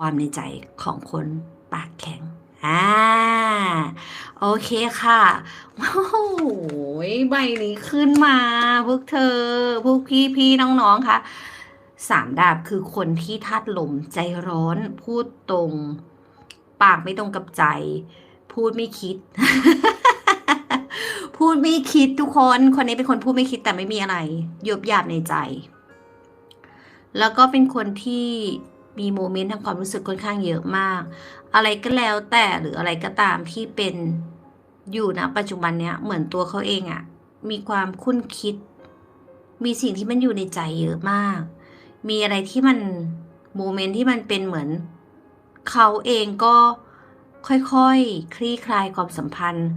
ความในใจของคนปากแข็ง อ่า โอเคค่ะ โอ้โหใบนี้ขึ้นมา พวกเธอ พวกพี่พี่ๆน้องๆค่ะสามดาบคือคนที่ธาตุลมใจร้อน พูดตรง ปากไม่ตรงกับใจ พูดไม่คิด พูดไม่คิดทุกคน คนนี้เป็นคนพูดไม่คิดแต่ไม่มีอะไรยบหยาบในใจ แล้วก็เป็นคนที่ มีโมเมนต์ทางความรู้สึกค่อนข้างเยอะมาก อะไรก็แล้วแต่หรืออะไรก็ตามที่เป็นอยู่นะปัจจุบันเนี้ยเหมือนตัวเขาเองอะมีความคุ้นคิด มีสิ่งที่มันอยู่ในใจเยอะมาก มีอะไรที่มันโมเมนต์ที่มันเป็นเหมือนเขาเองก็ค่อยๆคลี่คลายความสัมพันธ์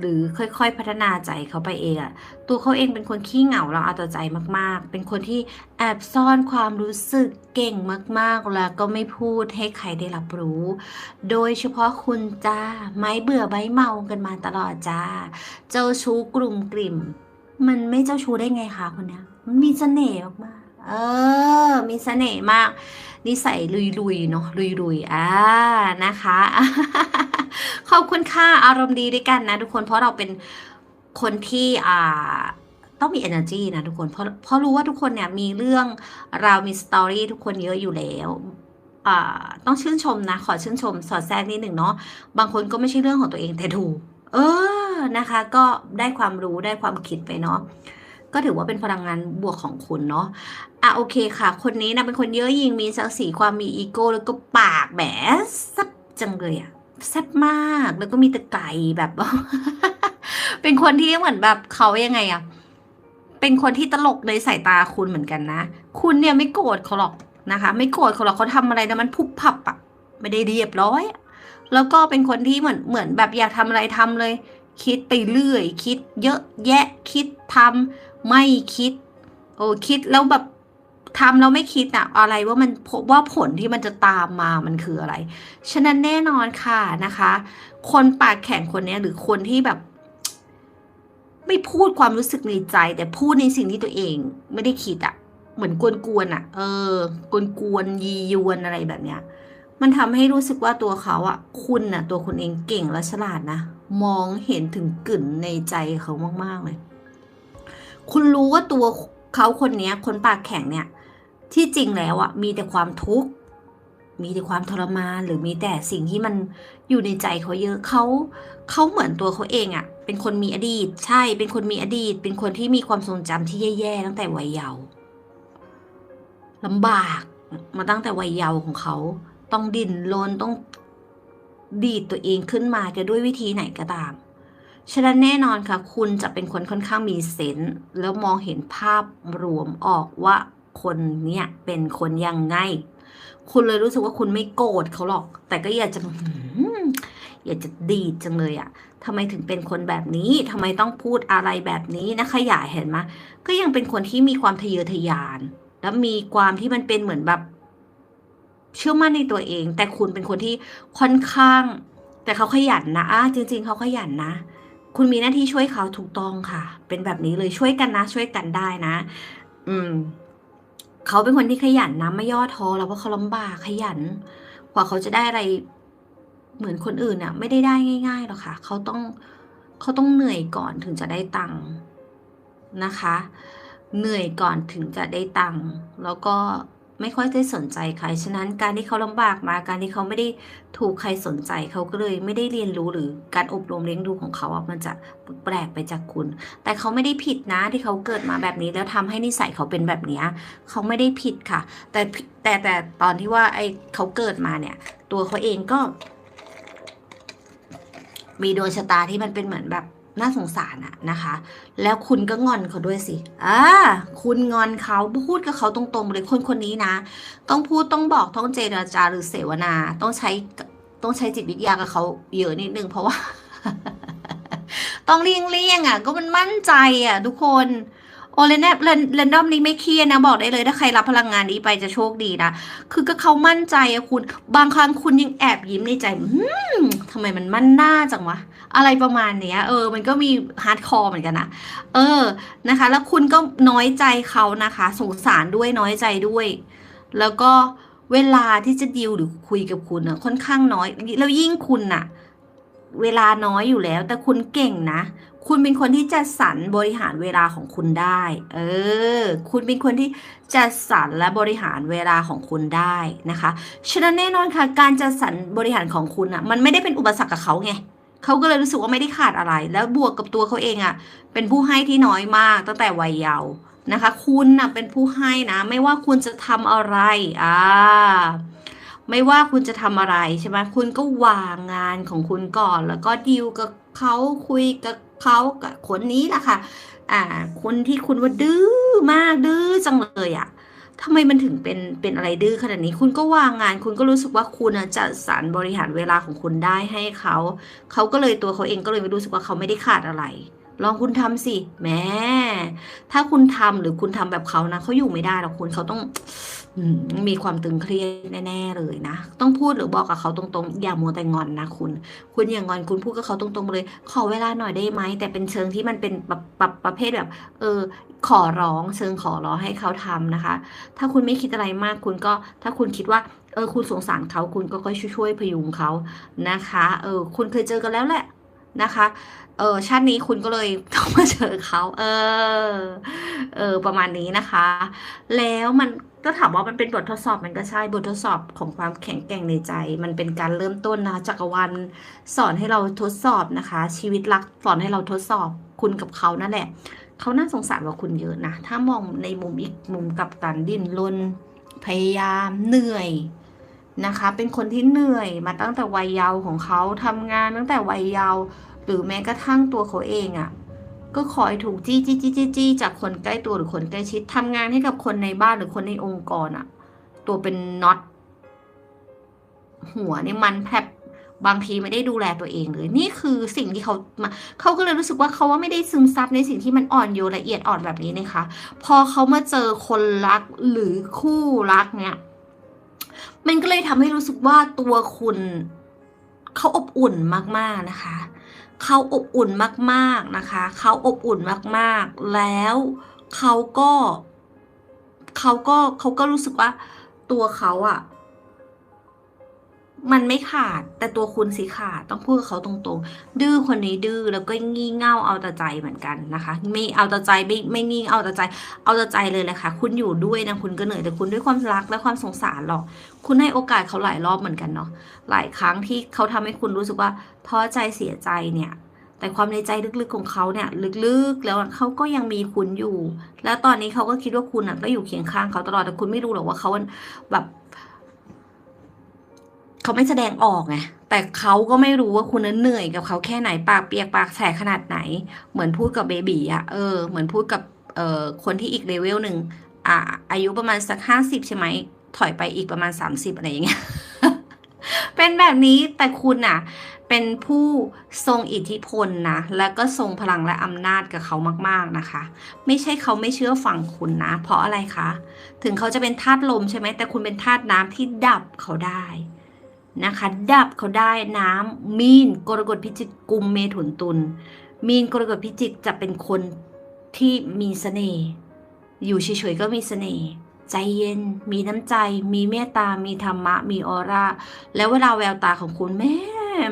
หรือค่อยๆพัฒนาใจเขาไปเองอะตัวเขาเองเป็นคนขี้เหงาเราเอาแต่ใจมากๆ เป็นคนที่แอบซ่อนความรู้สึกเก่งมากๆ แล้วก็ไม่พูดให้ใครได้รับรู้ โดยเฉพาะคุณจ้าไม่เบื่อไม่เมากันมาตลอดจ้า เจ้าชู้กลุ่มกลิ่ม มันไม่เจ้าชู้ได้ไงคะคนเนี้ยมันมีเสน่ห์มากๆเออ มีเสน่ห์มาก นิสัยลุยๆเนาะลุยๆอ่านะคะ ขอบคุณค่ะอารมณ์ดีด้วยกันนะทุกคนเพราะเราเป็นคนที่อ่าต้องมี energy นะทุกคนเพราะเพราะรู้ว่าทุกคนเนี่ยมีเรื่องเรามีสตอรี่ทุกคนเยอะอยู่แล้วอ่าต้องชื่นชมนะ ขอชื่นชม สอดแทรกนิดหนึ่งเนาะบางคนก็ไม่ใช่เรื่องของตัวเองแต่ถูกเออนะคะ ก็ได้ความรู้ได้ความคิดไปเนาะ ก็ถือว่าเป็นพลังงานบวกของคุณเนาะอะโอเคค่ะ คนนี้นะเป็นคนเยอะยิงมีศักดิ์ศรีความมีอีโก้แล้วก็ปากแหมแซ่บจังเลยอะแซ่บมากแล้วก็มีตะไก่แบบ เป็นคนที่เหมือนแบบเขายังไงอะเป็นคนที่ตลกในสายตาคุณเหมือนกันนะ คุณเนี่ยไม่โกรธเขาหรอกนะคะ ไม่โกรธเขาหรอกเขาทำอะไรนะมันพุบพับอะไม่ได้เรียบร้อยแล้วก็เป็นคนที่เหมือนเหมือนแบบอยากทำอะไรทำเลย คิดไปเรื่อย คิดเยอะแยะคิดทำ ไม่คิด โอ้คิดแล้วแบบทำแล้วไม่คิดอะอะไรว่ามันว่าผลที่มันจะตามมามันคืออะไร ฉะนั้นแน่นอนค่ะนะคะ คนปากแข็งคนนี้หรือคนที่แบบ ไม่พูดความรู้สึกในใจ แต่พูดในสิ่งที่ตัวเองไม่ได้คิดอะเหมือนกวนๆอะเออกวนๆยียวนอะไรแบบเนี้ย มันทำให้รู้สึกว่าตัวเขาอะคุณน่ะตัวคุณเองเก่งและฉลาดนะมองเห็นถึงกลิ่นในใจเขามากๆเลย คุณรู้ว่าตัวเขาคนนี้คนปากแข็งเนี่ย ที่จริงแล้วอะมีแต่ความทุกข์มีแต่ความทรมานหรือมีแต่สิ่งที่มันอยู่ในใจเขาเยอะเขาเขาเหมือนตัวเขาเองอะเป็นคนมีอดีต ใช่เป็นคนมีอดีต เป็นคนที่มีความทรงจำที่แย่ๆตั้งแต่วัยเยาว์ลำบากมาตั้งแต่วัยเยาว์ของเขา ต้องดิ้นรนต้องดีดตัวเองขึ้นมาจะด้วยวิธีไหนก็ตาม ฉะนั้นแน่นอนค่ะ คุณจะเป็นคนค่อนข้างมีเซนส์แล้วมองเห็นภาพรวมออกว่าคนเนี้ยเป็นคนยังไง คุณเลยรู้สึกว่าคุณไม่โกรธเขาหรอก แต่ก็อยากจะอยากจะดีดจังเลยอะทำไมถึงเป็นคนแบบนี้ทำไมต้องพูดอะไรแบบนี้นะขยายเห็นไหมก็ยังเป็นคนที่มีความทะเยอทะยาน แล้วมีความที่มันเป็นเหมือนแบบเชื่อมั่นในตัวเอง แต่คุณเป็นคนที่ค่อนข้าง แต่เขาขยันนะอะจริง ๆ เขาขยันนะ คุณมีหน้าที่ช่วยเขาถูกต้องค่ะ เป็นแบบนี้เลยช่วยกันนะ ช่วยกันได้นะ อืม เขาเป็นคนที่ขยันนะไม่ย่อท้อแล้วเพราะเขาลำบากขยัน กว่าเขาจะได้อะไรเหมือนคนอื่นน่ะไม่ได้ได้ง่ายๆหรอกค่ะ เขาต้องเขาต้องเหนื่อยก่อนถึงจะได้ตังค์นะคะ เหนื่อยก่อนถึงจะได้ตังค์แล้วก็ ไม่ค่อยได้สนใจใคร ฉะนั้นการที่เขาลำบากมาการที่เขาไม่ได้ถูกใครสนใจเขาก็เลยไม่ได้เรียนรู้หรือการอบรมเลี้ยงดูของเขาอะมันจะแปลกไปจากคุณ แต่เขาไม่ได้ผิดนะที่เขาเกิดมาแบบนี้ แล้วทำให้นิสัยเขาเป็นแบบนี้เขาไม่ได้ผิดค่ะ แต่แต่แต่ตอนที่ว่าไอ้เขาเกิดมาเนี่ย ตัวเขาเองก็ มีดวงชะตาที่มันเป็นเหมือนแบบ น่าสงสารอะนะคะ แล้วคุณก็งอนเขาด้วยสิอ่าคุณงอนเขาพูดกับเขาตรงๆเลยคนคนนี้นะ ต้องพูดต้องบอกต้องเจรจาหรือเสวนา ต้องใช้ต้องใช้จิตวิทยากับเขาเยอะนิดนึงเพราะว่า ต้องเลี่ยงเลี่ยงๆอะ ก็มันมั่นใจอะ ทุกคน โอเลนเรนเรนดอมนี้ไม่เครียดนะ บอกได้เลยถ้าใครรับพลังงานนี้ไปจะโชคดีนะ คือก็เขามั่นใจอะคุณ บางครั้งคุณยังแอบยิ้มในใจอืมทำไมมันมั่นหน้าจังวะ อะไรประมาณเนี้ย เออ มันก็มีฮาร์ดคอร์เหมือนกันนะ เออ นะคะ แล้วคุณก็น้อยใจเขานะคะ สงสารด้วยน้อยใจด้วย แล้วก็เวลาที่จะดีลหรือคุยกับคุณอะค่อนข้างน้อย แล้วยิ่งคุณอะเวลาน้อยอยู่แล้ว แต่คุณเก่งนะ คุณเป็นคนที่จะสรรบริหารเวลาของคุณได้ เออ คุณเป็นคนที่จะสรรและบริหารเวลาของคุณได้นะคะ ฉะนั้นแน่นอนค่ะ การจัดสรรบริหารของคุณอะมันไม่ได้เป็นอุปสรรคกับเขาไงเขาก็เลยรู้สึกว่าไม่ได้ขาดอะไร แล้วบวกกับตัวเขาเองอะเป็นผู้ให้ที่น้อยมากตั้งแต่วัยเยาว์นะคะ คุณนะเป็นผู้ให้นะ ไม่ว่าคุณจะทำอะไร อ่า ไม่ว่าคุณจะทำอะไรใช่ไหมคุณก็วางงานของคุณก่อน แล้วก็ดีลกับเขาคุยกับ เขากับคนนี้แหละค่ะ อ่า คนที่คุณว่าดื้อมากดื้อจังเลยอะทำไมมันถึงเป็นเป็นอะไรดื้อขนาดนี้ คุณก็วางงาน คุณก็รู้สึกว่าคุณจะจัดสรรบริหารเวลาของคุณได้ให้เขา เขาก็เลยตัวเขาเองก็เลยไม่รู้สึกว่าเขาไม่ได้ขาดอะไร ลองคุณทำสิแม่ถ้าคุณทำหรือคุณทำแบบเขานะเขาอยู่ไม่ได้หรอกคุณเขาต้องมีความตึงเครียดแน่ๆเลยนะ ต้องพูดหรือบอกกับเขาตรงๆ อย่ามัวแต่งอนนะคุณ คุณอย่างงอนคุณพูดกับเขาตรงๆเลย ขอเวลาหน่อยได้ไหม แต่เป็นเชิงที่มันเป็นแบบแบบประเภทแบบ เออ ขอร้องเชิงขอร้องให้เขาทำนะคะ ถ้าคุณไม่คิดอะไรมากคุณก็ ถ้าคุณคิดว่า เออ คุณสงสารเขาคุณก็ค่อยช่วยพยุงเขานะคะ เออ คุณเคยเจอกันแล้วแหละนะคะ เออชาตินี้คุณก็เลยต้องมาเจอเขาเออ เออ ประมาณนี้นะคะ แล้วมันก็ถามว่ามันเป็นบททดสอบมันก็ใช่บททดสอบของความแข็งแกร่งในใจ มันเป็นการเริ่มต้นนะคะจักรวาลสอนให้เราทดสอบนะคะ ชีวิตรักสอนให้เราทดสอบคุณกับเขานั่นแหละเขาน่าสงสารกว่าคุณเยอะนะถ้ามองในมุมอีกมุมกับกันดิ้นรนพยายามเหนื่อยนะคะ เป็นคนที่เหนื่อยมาตั้งแต่วัยเยาว์ของเขาทำงานตั้งแต่วัยเยาว์ หรือแม้กระทั่งตัวเขาเองอะ่ะ ก็คอยถูกจี้จี้จี้จี้จี้จากคนใกล้ตัวหรือคนใกล้ชิดทำงานให้กับคนในบ้านหรือคนในองค์กรอะ่ะ ตัวเป็นน็อตหัวในมันแผลบบางทีไม่ได้ดูแลตัวเองเลย นี่คือสิ่งที่เขามาเขาก็เลยรู้สึกว่าเขาว่าไม่ได้ซึมซับในสิ่งที่มันอ่อนโยนละเอียดอ่อนแบบนี้นะคะ พอเขามาเจอคนรักหรือคู่รักเนี่ย มันก็เลยทำให้รู้สึกว่าตัวคุณเขาอบอุ่นมากๆนะคะ เขาอบอุ่นมากๆนะคะ เขาอบอุ่นมากๆ แล้วเขาก็ เขาก็เขาก็รู้สึกว่าตัวเขาอะ มันไม่ขาดแต่ตัวคุณสิขาดต้องพูดกับเขาตรงๆ ดื้อคนนี้ดื้อแล้วก็งี่เง่าเอาแต่ใจเหมือนกันนะคะ ไม่เอาแต่ใจไม่ไม่งี่เอาแต่ใจ เอาแต่ใจเลยแหละค่ะ คุณอยู่ด้วยนะคุณก็เหนื่อยแต่คุณด้วยความรักและความสงสารหรอก คุณให้โอกาสเขาหลายรอบเหมือนกันเนาะหลายครั้งที่เขาทำให้คุณรู้สึกว่าท้อใจเสียใจเนี่ย แต่ความในใจลึกๆของเขาเนี่ยลึกๆ แล้วเขาก็ยังมีคุณอยู่ แล้วตอนนี้เขาก็คิดว่าคุณอะก็อยู่เคียงข้างเขาตลอดแต่คุณไม่รู้หรอกว่าเขาแบบ เขาไม่แสดงออกไงแต่เขาก็ไม่รู้ว่าคุณนั้นเหนื่อยกับเขาแค่ไหนปากเปียกปากแฉะขนาดไหน เหมือนพูดกับเบบีอะเออเหมือนพูดกับเอ่อคนที่อีกเลเวลหนึ่งอ่าอายุประมาณสักห้าสิบใช่ไหมถอยไปอีกประมาณสามสิบอะไรอย่างเงี้ยเป็นแบบนี้แต่คุณอะเป็นผู้ทรงอิทธิพลนะ และก็ทรงพลังและอำนาจกับเขามากๆนะคะ ไม่ใช่เขาไม่เชื่อฟังคุณนะ เพราะอะไรคะ ถึงเขาจะเป็นธาตุลมใช่ไหมแต่คุณเป็นธาตุน้ำที่ดับเขาได้ นะคะ ดับเขาได้น้ำมีนกรกฎพิจิกกุมเมถุนตุลมีนกรกฎพิจิกจะเป็นคนที่มีเสน่ห์อยู่เฉยๆก็มีเสน่ห์ใจเย็น มีน้ำใจ มีเมตตา มีธรรมะ มีออร่า แล้วเวลาแววตาของคุณแม่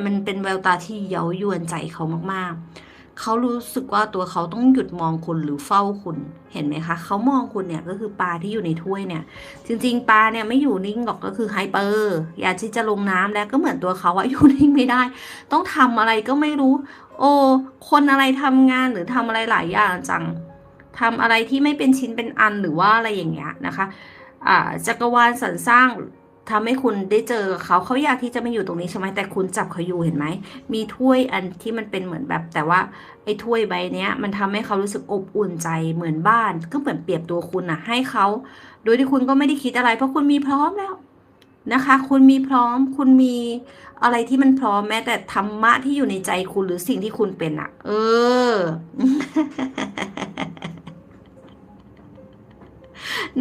มันเป็นแววตาที่เย้ายวนใจเขามากๆ เขารู้สึกว่าตัวเขาต้องหยุดมองคุณหรือเฝ้าคุณ เห็นไหมคะ เขามองคุณเนี่ยก็คือปลาที่อยู่ในถ้วยเนี่ย จริง ๆ ปลาเนี่ยไม่อยู่นิ่งหรอกก็คือไฮเปอร์ อยากที่จะลงน้ำแล้วก็เหมือนตัวเขาอะอยู่นิ่งไม่ได้ ต้องทำอะไรก็ไม่รู้ โอ้คนอะไรทำงานหรือทำอะไรหลายอย่างจังทำอะไรที่ไม่เป็นชิ้นเป็นอันหรือว่าอะไรอย่างเงี้ยนะคะอ่าจักรวาลสรรสร้าง ทำให้คุณได้เจอเขาเขาอยากที่จะมาอยู่ตรงนี้ใช่ไหมแต่คุณจับเขาอยู่เห็นไหมมีถ้วยอันที่มันเป็นเหมือนแบบ แต่ว่าไอ้ถ้วยใบเนี้ย มันทำให้เขารู้สึกอบอุ่นใจเหมือนบ้านก็เหมือนเปรียบตัวคุณอะให้เขาโดยที่คุณก็ไม่ได้คิดอะไร เพราะคุณมีพร้อมแล้วนะคะ คุณมีพร้อม คุณมีอะไรที่มันพร้อมแม้แต่ธรรมะที่อยู่ในใจคุณหรือสิ่งที่คุณเป็นอะเออ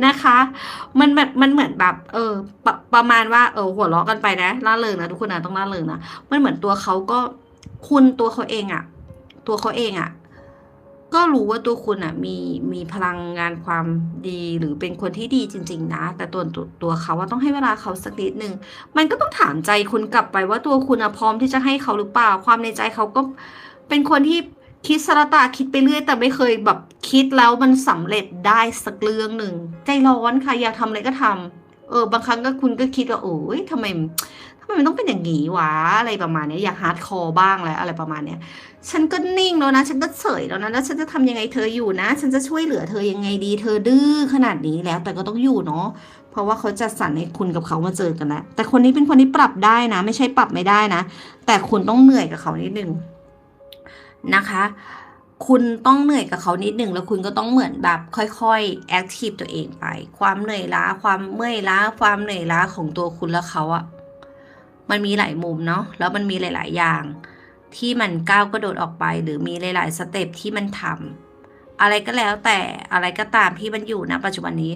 นะคะ มันแบบมันเหมือนแบบเออปประมาณว่าเออหัวเราะกันไปนะล่าเริงนะทุกคนนะต้องล่าเริงนะมันเหมือนตัวเขาก็คุณตัวเขาเองอะตัวเขาเองอะก็รู้ว่าตัวคุณอะมีมีพลังงานความดีหรือเป็นคนที่ดีจริง ๆ นะ แต่ตัวตัวตัวเขาว่าต้องให้เวลาเขาสักนิดนึงมันก็ต้องถามใจคุณกลับไปว่าตัวคุณอะพร้อมที่จะให้เขาหรือเปล่า ความในใจเขาก็เป็นคนที่ คิดสารตาคิดไปเรื่อย แต่ไม่เคยแบบคิดแล้วมันสำเร็จได้สักเรื่องหนึ่ง ใจร้อนค่ะ อยากทำอะไรก็ทำเออบางครั้งก็คุณก็คิดว่าโอ้ยทำไมทำไมมันต้องเป็นอย่างนี้วะอะไรประมาณนี้อยากฮาร์ดคอร์บ้างแล้วอะไรประมาณเนี้ยฉันก็นิ่งแล้วนะ ฉันก็เฉยแล้วนะแล้วฉันจะทำยังไงเธออยู่นะ ฉันจะช่วยเหลือเธอยังไงดี เธอดื้อขนาดนี้แล้ว แต่ก็ต้องอยู่เนาะเพราะว่าเขาจัดสรรให้คุณกับเขามาเจอกันแล้วแต่คนนี้เป็นคนที่ปรับได้นะ ไม่ใช่ปรับไม่ได้นะ แต่คุณต้องเหนื่อยกับเขานิดนึง นะคะ คุณต้องเหนื่อยกับเขานิดหนึ่งแล้วคุณก็ต้องเหมือนแบบค่อยๆแอคทีฟตัวเองไป ความเหนื่อยล้า ความเมื่อยล้า ความเหนื่อยล้าของตัวคุณและเขาอะมันมีหลายมุมเนาะแล้วมันมีหลาย ๆ อย่าง ที่มันก้าวกระโดดออกไป หรือมีหลาย ๆ สเต็ปที่มันทำอะไรก็แล้วแต่อะไรก็ตามที่มันอยู่นะปัจจุบันนี้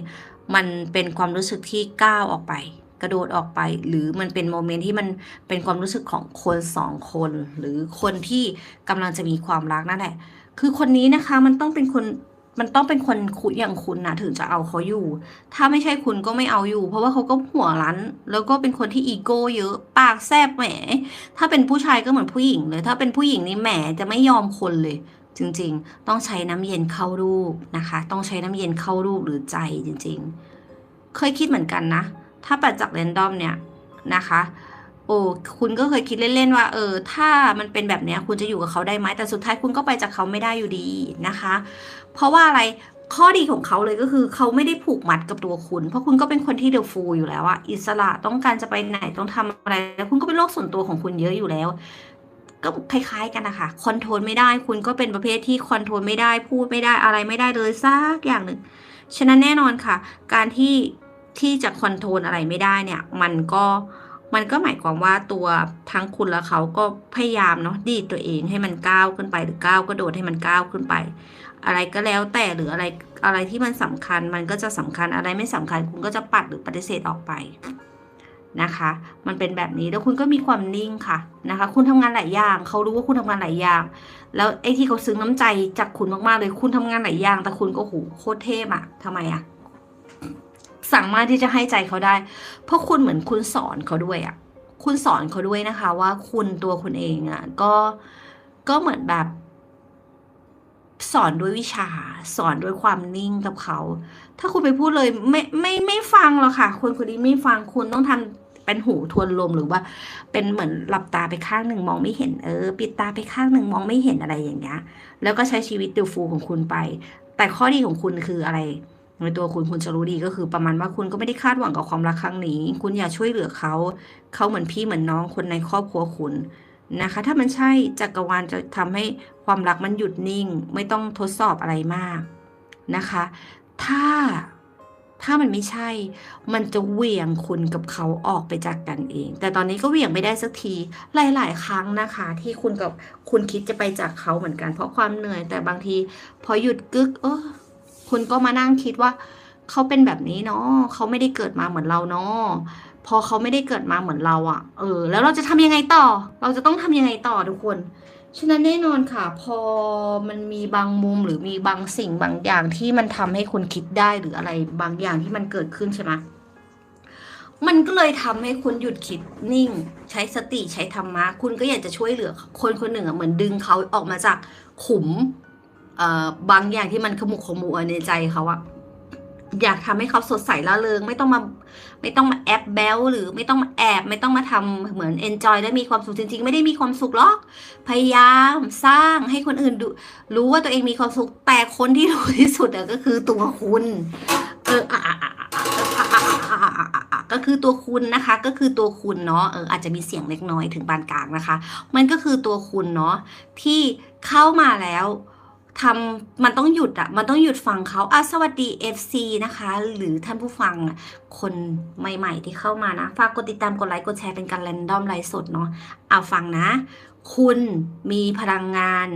มันเป็นความรู้สึกที่ก้าวออกไป กระโดดออกไป หรือมันเป็นโมเมนต์ที่มันเป็นความรู้สึกของคนสองคน หรือคนที่กำลังจะมีความรักนั่นแหละ คือคนนี้นะคะมันต้องเป็นคนมันต้องเป็นคนคุณอย่างคุณนะถึงจะเอาเขาอยู่ ถ้าไม่ใช่คุณก็ไม่เอาอยู่ เพราะว่าเขาก็หัวรั้น แล้วก็เป็นคนที่อีโก้เยอะปากแซบแหม ถ้าเป็นผู้ชายก็เหมือนผู้หญิงเลย ถ้าเป็นผู้หญิงนี่แหมจะไม่ยอมคนเลย จริง ๆ ต้องใช้น้ำเย็นเข้ารูปนะคะ ต้องใช้น้ำเย็นเข้ารูปหรือใจจริง ๆ เคยคิดเหมือนกันนะ ถ้าปัดจากเรนดอมเนี่ยนะคะ โอ้คุณก็เคยคิดเล่นๆว่า เออ ถ้ามันเป็นแบบเนี้ยคุณจะอยู่กับเขาได้ไหมแต่สุดท้ายคุณก็ไปจากเขาไม่ได้อยู่ดีนะคะ เพราะว่าอะไรข้อดีของเขาเลยก็คือเขาไม่ได้ผูกมัดกับตัวคุณ เพราะคุณก็เป็นคนที่เด e ฟูอยู่แล้วอะอิสระต้องการจะไปไหนต้องทำอะไร แล้วคุณก็เป็นโลกส่วนตัวของคุณเยอะอยู่แล้ว ก็คล้าย ๆ กันนะคะคอนโทรลไม่ได้คุณก็เป็นประเภทที่คอนโทรลไม่ได้พูดไม่ได้อะไรไม่ได้เลยสักอย่างหนึ่งฉะนั้นแน่นอนค่ะ การที่ ที่จะคอนโทรลอะไรไม่ได้เนี่ย มันก็มันก็หมายความว่าตัวทั้งคุณและเขาก็พยายามเนาะดีดตัวเองให้มันก้าวขึ้นไปหรือก้าวกระโดดให้มันก้าวขึ้นไป อะไรก็แล้วแต่หรืออะไรอะไรที่มันสำคัญมันก็จะสำคัญอะไรไม่สำคัญ คุณก็จะปัดหรือปฏิเสธออกไปนะคะ มันเป็นแบบนี้แล้วคุณก็มีความนิ่งค่ะนะคะ คุณทำงานหลายอย่างเขารู้ว่าคุณทำงานหลายอย่าง แล้วไอ้ที่เขาซึ้งน้ำใจจากคุณมากๆเลย คุณทำงานหลายอย่าง แต่คุณก็โหโคตรเทพอะทำไมอะ สามารถที่จะให้ใจเขาได้ เพราะคุณเหมือนคุณสอนเขาด้วยอะคุณสอนเขาด้วยนะคะ ว่าคุณตัวคุณเองอะก็ก็เหมือนแบบ สอนด้วยวิชา สอนด้วยความนิ่งกับเขา ถ้าคุณไปพูดเลยไม่ไม่ไม่ฟังหรอกค่ะคนคนนี้ไม่ฟังคุณต้องทำเป็นหูทวนลมหรือว่า เป็นเหมือนหลับตาไปข้างหนึ่งมองไม่เห็นเออ ปิดตาไปข้างหนึ่งมองไม่เห็นอะไรอย่างเงี้ยแล้วก็ใช้ชีวิตดูฟูของคุณไป แต่ข้อดีของคุณคืออะไร ในตัวคุณคุณจะรู้ดีก็คือประมาณว่าคุณก็ไม่ได้คาดหวังกับความรักครั้งนี้ คุณอยากช่วยเหลือเขา เขาเหมือนพี่เหมือนน้องคนในครอบครัวคุณนะคะ ถ้ามันใช่จักรวาลจะทำให้ความรักมันหยุดนิ่ง ไม่ต้องทดสอบอะไรมากนะคะ ถ้าถ้ามันไม่ใช่ มันจะเหวี่ยงคุณกับเขาออกไปจากกันเอง แต่ตอนนี้ก็เหวี่ยงไม่ได้สักที หลาย ๆ ครั้งนะคะ ที่คุณกับคุณคิดจะไปจากเขาเหมือนกัน เพราะความเหนื่อย แต่บางที พอหยุดกึก เออ คุณก็มานั่งคิดว่าเขาเป็นแบบนี้เนาะเขาไม่ได้เกิดมาเหมือนเราเนาะพอเขาไม่ได้เกิดมาเหมือนเราอะ่ะ เออ แล้วเราจะทำยังไงต่อ เราจะต้องทำยังไงต่อทุกคน ฉะนั้นแน่นอนค่ะ พอมันมีบางมุมหรือมีบางสิ่งบางอย่างที่มันทำให้คุณคิดได้หรืออะไรบางอย่างที่มันเกิดขึ้นใช่ไหมมันก็เลยทำให้คุณหยุดคิดนิ่ง ใช้สติใช้ธรรมะ คุณก็อยากจะช่วยเหลือคนคนหนึ่งอะเหมือนดึงเขาออกมาจากขุม บางอย่างที่มันขมุกขมัวในใจเขาอะอยากทำให้เขาสดใสละเริง ไม่ต้องมา ไม่ต้องมาแอบแบลหรือไม่ต้องมาแอบไม่ต้องมาทำเหมือนเอนจอยและมีความสุขจริง ๆ ไม่ได้มีความสุขหรอก พยายามสร้างให้คนอื่นดูรู้ว่าตัวเองมีความสุขแต่คนที่รู้ที่สุดอะก็คือตัวคุณเออก็คือตัวคุณนะคะ ก็คือตัวคุณเนาะเอออาจจะมีเสียงเล็กน้อยถึงปานกลางนะคะ มันก็คือตัวคุณเนาะที่เข้ามาแล้ว ทำมันต้องหยุดอะมันต้องหยุดฟังเขาอะสวัสดี FC นะคะ หรือท่านผู้ฟังคนใหม่ๆที่เข้ามานะ ฝากกดติดตามกดไลค์กดแชร์เป็นการแรนดอมไลฟ์สดเนาะเอาฟังนะ คุณมีพลังงาน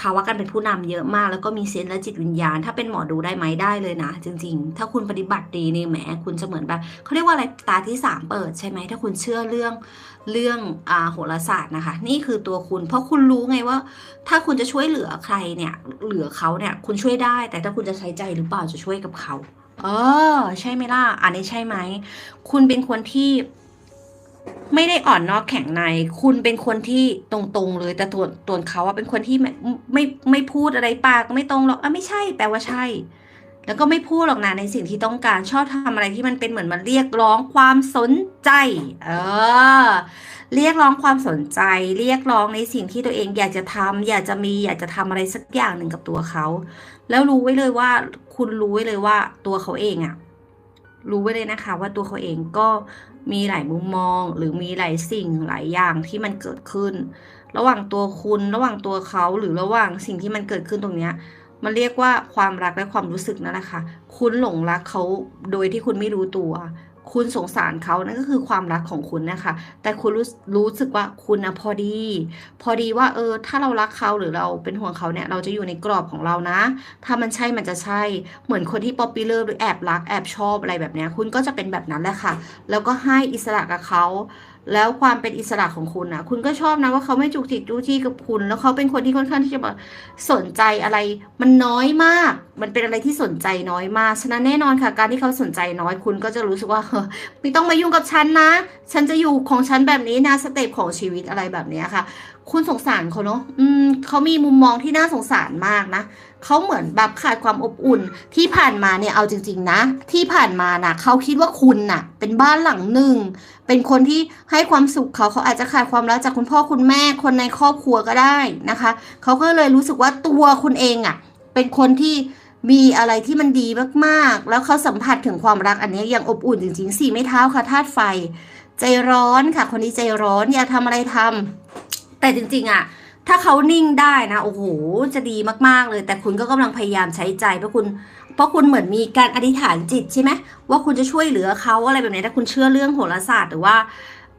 ภาวะการเป็นผู้นำเยอะมาก แล้วก็มีเซนและจิตวิญญาณ ถ้าเป็นหมอดูได้ไหมได้เลยนะ จริง ๆ ถ้าคุณปฏิบัติดีนี่แหมคุณจะเหมือนแบบเขาเรียกว่าอะไรตาที่สามเปิดใช่ไหมถ้าคุณเชื่อเรื่องเรื่องอโหราศาสตร์นะคะ นี่คือตัวคุณ เพราะคุณรู้ไงว่า ถ้าคุณจะช่วยเหลือใครเนี่ยเหลือเขาเนี่ยคุณช่วยได้ แต่ถ้าคุณจะใช้ใจหรือเปล่าจะช่วยกับเขา เออ ใช่ไหมล่ะอันนี้ใช่ไหมคุณเป็นคนที่ ไม่ได้อ่อนนอกแข็งใน คุณเป็นคนที่ตรงๆเลย แต่ตัวตัวเขาอะเป็นคนที่ไม่ไม่ไม่พูดอะไรปากไม่ตรงหรอกอะไม่ใช่ แปลว่าใช่ แล้วก็ไม่พูดหรอกนะในสิ่งที่ต้องการชอบทำอะไรที่มันเป็นเหมือนมันเรียกร้องความสนใจ เออ เรียกร้องความสนใจ เรียกร้องในสิ่งที่ตัวเองอยากจะทำอยากจะมีอยากจะทำอะไรสักอย่างหนึ่งกับตัวเขา แล้วรู้ไว้เลยว่า คุณรู้ไว้เลยว่าตัวเขาเองอะรู้ไว้เลยนะคะ ว่าตัวเขาเองก็ มีหลายมุมมอง หรือมีหลายสิ่งหลายอย่างที่มันเกิดขึ้น ระหว่างตัวคุณระหว่างตัวเขาหรือระหว่างสิ่งที่มันเกิดขึ้นตรงเนี้ยมันเรียกว่าความรักและความรู้สึกนั่นแหละค่ะคุณหลงรักเขาโดยที่คุณไม่รู้ตัว คุณสงสารเขานั่นก็คือความรักของคุณนะคะ แต่คุณรู้รู้สึกว่าคุณนะพอดี พอดีว่าเออ ถ้าเรารักเขาหรือเราเป็นห่วงเขาเนี่ย เราจะอยู่ในกรอบของเรานะ ถ้ามันใช่มันจะใช่ เหมือนคนที่ป๊อปปี้เลิฟหรือแอบรักแอบชอบอะไรแบบเนี้ย คุณก็จะเป็นแบบนั้นแหละค่ะ แล้วก็ให้อิสระกับเขา แล้วความเป็นอิสระของคุณนะคุณก็ชอบนะว่าเขาไม่จุกจิกจู้จี้กับคุณ แล้วเขาเป็นคนที่ค่อนข้างที่จะแบบสนใจอะไร มันน้อยมาก มันเป็นอะไรที่สนใจน้อยมาก ฉะนั้นแน่นอนค่ะ การที่เขาสนใจน้อยคุณก็จะรู้สึกว่าเฮ้ยไม่ต้องมายุ่งกับฉันนะ ฉันจะอยู่ของฉันแบบนี้นะสเต็ปของชีวิตอะไรแบบนี้ค่ะ คุณสงสารเขาเนาะอืมเขามีมุมมองที่น่าสงสารมากนะ เขาเหมือนแบบขาดความอบอุ่นที่ผ่านมาเนี่ยเอาจริง ๆ นะ ที่ผ่านมานะ่ะเขาคิดว่าคุณน่ะ เป็นบ้านหลังหนึ่ง เป็นคนที่ให้ความสุขเขาเขาอาจจะขาดความรักจากคุณพ่อคุณแม่คนในครอบครัวก็ได้นะคะเขาก็เลยรู้สึกว่าตัวคุณเองอะ่ะ เป็นคนที่มีอะไรที่มันดีมากๆ แล้วเขาสัมผัสถึงความรักอันนี้อย่างอบอุ่นจริงๆสี่ไม่เท้าค่ะธาตุไฟ ใจร้อนค่ะ คนนี้ใจร้อนอยากทำอะไรทำแต่จริง ๆอะ่ะ ถ้าเขานิ่งได้นะโอ้โหจะดีมากๆเลย แต่คุณก็กำลังพยายามใช้ใจเพราะคุณ เพราะคุณเหมือนมีการอธิษฐานจิตใช่ไหมว่าคุณจะช่วยเหลือเขาอะไรแบบนี้ถ้าคุณเชื่อเรื่องโหราศาสตร์หรือว่า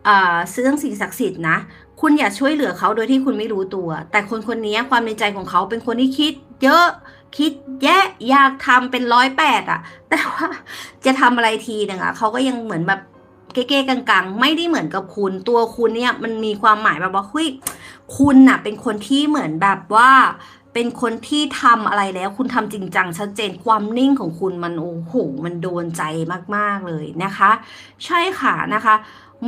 อ่าเรื่องสิ่งศักดิ์สิทธิ์นะคุณอย่าช่วยเหลือเขาโดยที่คุณไม่รู้ตัว แต่คนคนนี้ความในใจของเขาเป็นคนที่คิด เยอะคิดแยะอยากทำเป็นร้อยแปดอะแต่ว่าจะทำอะไรทีหนึ่งอะเขาก็ยังเหมือนแบบ เก๊ๆกังๆ ไม่ได้เหมือนกับคุณ ตัวคุณเนี่ยมันมีความหมายแบบว่าเฮ้ยคุณน่ะเป็นคนที่เหมือนแบบว่า เป็นคนที่ทำอะไรแล้ว คุณทำจริงจังชัดเจนความนิ่งของคุณมันโอ้โหมันโดนใจมากๆเลยนะคะ ใช่ค่ะนะคะ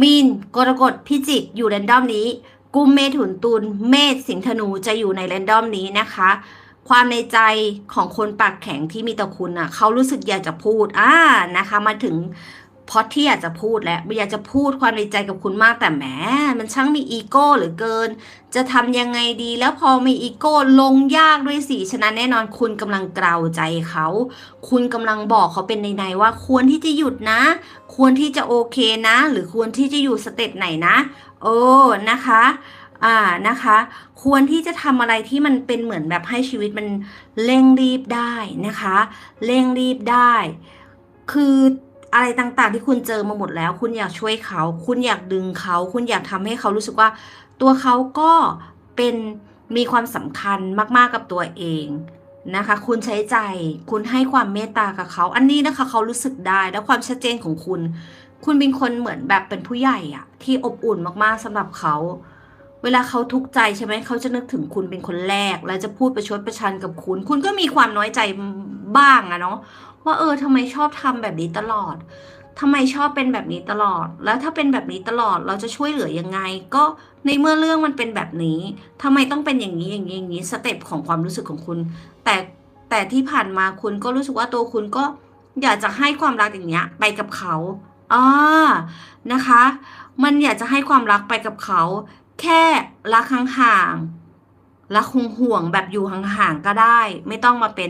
มีนกรกฎพิจิกอยู่แรนดอมนี้กุมเมถุนตุลเมษสิงห์ธนูจะอยู่ในแรนดอมนี้นะคะความในใจของคนปากแข็งที่มีต่อคุณอะเขารู้สึกอยากจะพูดอ่านะคะ มาถึง พอที่อยากจะพูดแล้วอยากจะพูดความในใจกับคุณมากแต่แหมมันช่างมีอีโก้เหลือเกิน จะทำยังไงดี แล้วพอมีอีโก้ลงยากด้วยสิฉะนั้นแน่นอนคุณกำลังกล่าวใจเขา คุณกำลังบอกเขาเป็นในๆว่าควรที่จะหยุดนะ ควรที่จะโอเคนะ หรือควรที่จะอยู่สเต็ปไหนนะโอ้นะคะอ่านะคะ ควรที่จะทำอะไรที่มันเป็นเหมือนแบบให้ชีวิตมันเร่งรีบได้นะคะ เร่งรีบได้ คือ อะไรต่างๆ ที่คุณเจอมาหมดแล้ว คุณอยากช่วยเขา คุณอยากดึงเขา คุณอยากทำให้เขารู้สึกว่า ตัวเขาก็เป็นมีความสำคัญมากๆกับตัวเองนะคะ คุณใช้ใจ คุณให้ความเมตตากับเขา อันนี้นะคะ เขารู้สึกได้แล้วความชัดเจนของคุณ คุณเป็นคนเหมือนแบบเป็นผู้ใหญ่อะที่อบอุ่นมากๆสำหรับเขาเวลาเขาทุกข์ใจใช่ไหมเขาจะนึกถึงคุณเป็นคนแรก แล้วจะพูดประชดประชันกับคุณ คุณก็มีความน้อยใจบ้างอะเนาะ ว่าเออทำไมชอบทำแบบนี้ตลอดทำไมชอบเป็นแบบนี้ตลอด แล้วถ้าเป็นแบบนี้ตลอดเราจะช่วยเหลือยังไง ก็ในเมื่อเรื่องมันเป็นแบบนี้ทำไมต้องเป็นอย่างนี้อย่างนี้อย่างนี้สเต็ปของความรู้สึกของคุณ แต่แต่ที่ผ่านมาคุณก็รู้สึกว่าตัวคุณก็อยากจะให้ความรักอย่างเงี้ย ไปกับเขาอ่านะคะ มันอยากจะให้ความรักไปกับเขา แค่รักห่างๆรักห่วงๆแบบอยู่ห่างๆก็ได้ ไม่ต้องมาเป็น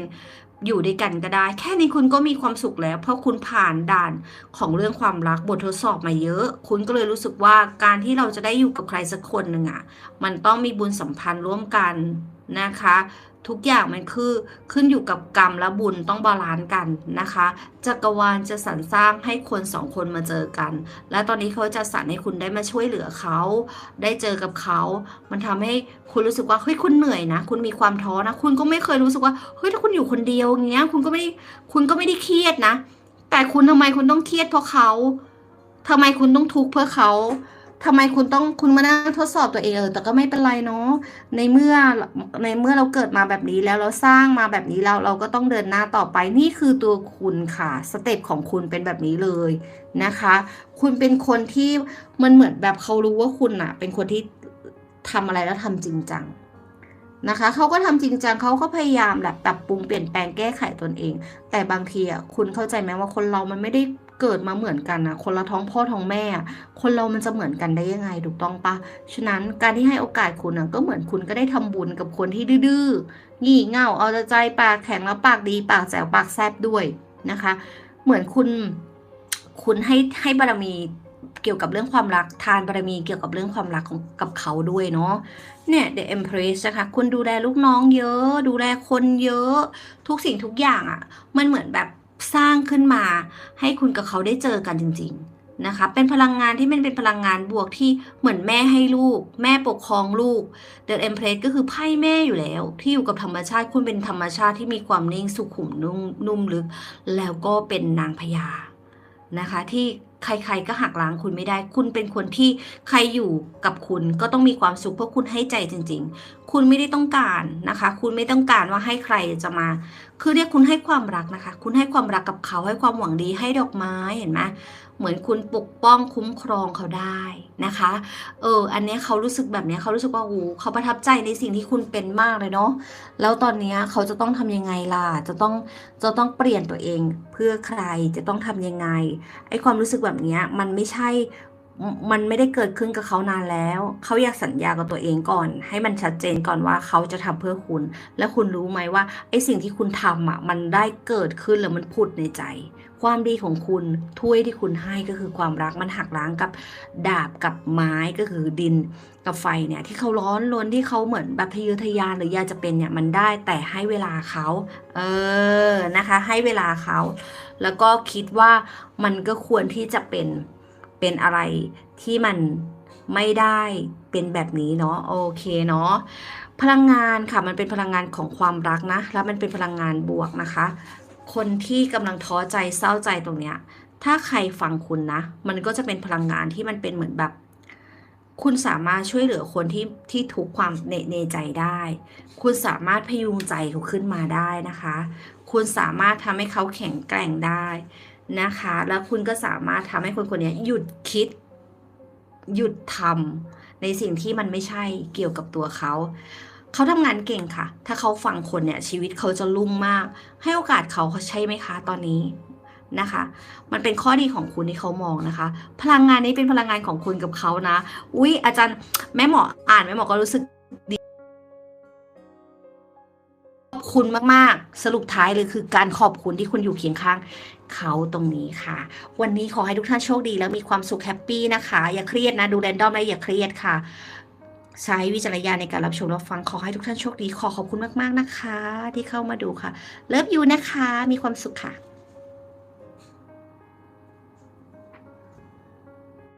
อยู่ด้วยกันก็ได้ แค่นี้คุณก็มีความสุขแล้ว เพราะคุณผ่านด่านของเรื่องความรักบททดสอบมาเยอะ คุณก็เลยรู้สึกว่าการที่เราจะได้อยู่กับใครสักคนหนึ่งอะ่ะมันต้องมีบุญสัมพันธ์ร่วมกันนะคะ ทุกอย่างมันคือขึ้นอยู่กับกรรมและบุญต้องบาลานซ์กันนะคะจักรวาลจะสรรสร้างให้คนสองคนมาเจอกัน และตอนนี้เขาจะสรรให้คุณได้มาช่วยเหลือเขา ได้เจอกับเขา มันทำให้คุณรู้สึกว่าเฮ้ยคุณเหนื่อยนะ คุณมีความท้อนะ คุณก็ไม่เคยรู้สึกว่าเฮ้ยถ้าคุณอยู่คนเดียวอย่างเงี้ย คุณก็ไม่คุณก็ไม่ได้เครียดนะ แต่คุณทำไมคุณต้องเครียดเพราะเขาทำไมคุณต้องทุกข์เพื่อเขา ทำไมคุณต้องคุณมานั่งทดสอบตัวเองเออแต่ก็ไม่เป็นไรเนาะในเมื่อในเมื่อเราเกิดมาแบบนี้แล้วเราสร้างมาแบบนี้แล้วเราก็ต้องเดินหน้าต่อไปนี่คือตัวคุณค่ะสเต็ปของคุณเป็นแบบนี้เลยนะคะ คุณเป็นคนที่มันเหมือนแบบเขารู้ว่าคุณอะเป็นคนที่ทำอะไรแล้วทำจริงจังนะคะเขาก็ทำจริงจังเขาก็พยายามแบบปรับปรุงเปลี่ยนแปลงแก้ไขตนเอง แต่บางทีอะคุณเข้าใจไหมว่าคนเรามันไม่ได้ เกิดมาเหมือนกันนะคนละท้องพ่อท้องแม่ คนเรามันจะเหมือนกันได้ยังไงถูกต้องปะฉะนั้นการที่ให้โอกาสคุณอะก็เหมือนคุณก็ได้ทำบุญกับคนที่ดื้องี่เง่าเอาใจปากแข็งแล้วปากดีปากแจ๋วปากแซบด้วยนะคะ เหมือนคุณคุณให้ให้บารมีเกี่ยวกับเรื่องความรักทานบารมีเกี่ยวกับเรื่องความรักของกับเขาด้วยเนาะเนี่ย The Empress นะคะคุณดูแลลูกน้องเยอะ ดูแลคนเยอะ ทุกสิ่งทุกอย่างอะ่ะ มันเหมือนแบบ สร้างขึ้นมา ให้คุณกับเขาได้เจอกันจริง ๆนะคะ เป็นพลังงานที่มันเป็นพลังงานบวกที่เหมือนแม่ให้ลูก แม่ปกครองลูก The Empress ก็คือไพ่แม่อยู่แล้ว ที่อยู่กับธรรมชาติคุณเป็นธรรมชาติที่มีความนิ่งสุขุมนุ่มนุ่มลึก แล้วก็เป็นนางพญานะคะ ที่ ใครๆก็หักล้างคุณไม่ได้ คุณเป็นคนที่ใครอยู่กับคุณก็ต้องมีความสุขเพราะคุณให้ใจจริง ๆ คุณไม่ได้ต้องการนะคะ คุณไม่ต้องการว่าให้ใครจะมา คือเรียกคุณให้ความรักนะคะ คุณให้ความรักกับเขาให้ความหวังดีให้ดอกไม้เห็นไหมเหมือนคุณปกป้องคุ้มครองเขาได้นะคะ เออ อันนี้เขารู้สึกแบบนี้เขารู้สึกว่าโอ้เขาประทับใจในสิ่งที่คุณเป็นมากเลยเนาะ แล้วตอนนี้เขาจะต้องทำยังไงล่ะ จะต้อง จะต้องเปลี่ยนตัวเองเพื่อใคร จะต้องทำยังไง ไอ้ความรู้สึกแบบนี้มันไม่ใช่ มันไม่ได้เกิดขึ้นกับเขานานแล้ว เขาอยากสัญญากับตัวเองก่อน ให้มันชัดเจนก่อนว่าเขาจะทำเพื่อคุณ และคุณรู้ไหมว่าไอ้สิ่งที่คุณทำอะ มันได้เกิดขึ้นแล้วมันผุดในใจ ความดีของคุณถ้วยที่คุณให้ก็คือความรักมันหักล้างกับดาบกับไม้ก็คือดินกับไฟเนี่ยที่เขาร้อนรนที่เขาเหมือนแบบทะเยอทะยานหรืออยากจะเป็นเนี่ยมันได้แต่ให้เวลาเขาเออนะคะ ให้เวลาเขาแล้วก็คิดว่ามันก็ควรที่จะเป็นเป็นอะไรที่มันไม่ได้เป็นแบบนี้เนาะโอเคเนาะพลังงานค่ะมันเป็นพลังงานของความรักนะ แล้วมันเป็นพลังงานบวกนะคะ คนที่กำลังท้อใจเศร้าใจตรงเนี้ย ถ้าใครฟังคุณนะ มันก็จะเป็นพลังงานที่มันเป็นเหมือนแบบ คุณสามารถช่วยเหลือคนที่ที่ทุกข์ความในในใจได้ คุณสามารถพยุงใจเขาขึ้นมาได้นะคะ คุณสามารถทำให้เขาแข็งแกร่งได้นะคะ แล้วคุณก็สามารถทำให้คนคนนี้หยุดคิด หยุดทำในสิ่งที่มันไม่ใช่เกี่ยวกับตัวเขา เขาทำงานเก่งค่ะ ถ้าเขาฟังคนเนี่ยชีวิตเขาจะรุ่งมาก ให้โอกาสเขาเขาใช่ไหมคะตอนนี้นะคะ มันเป็นข้อดีของคุณที่เขามองนะคะ พลังงานนี้เป็นพลังงานของคุณกับเขานะ อุ๊ย อาจารย์แม่หมออ่านแม่หมอก็รู้สึกดีขอบคุณมากๆ สรุปท้ายเลยคือการขอบคุณที่คุณอยู่เคียงข้างเขาตรงนี้ค่ะ วันนี้ขอให้ทุกท่านโชคดีแล้วมีความสุขแฮปปี้นะคะ อย่าเครียดนะ ดูแรนดอมแล้วอย่าเครียดค่ะ ใช้วิจารณญาณในการรับชมรับฟังขอให้ทุกท่านโชคดี ขอขอบคุณมาก ๆ นะคะ ที่เข้ามาดูค่ะ เลิฟยูนะคะ มีความสุขค่ะ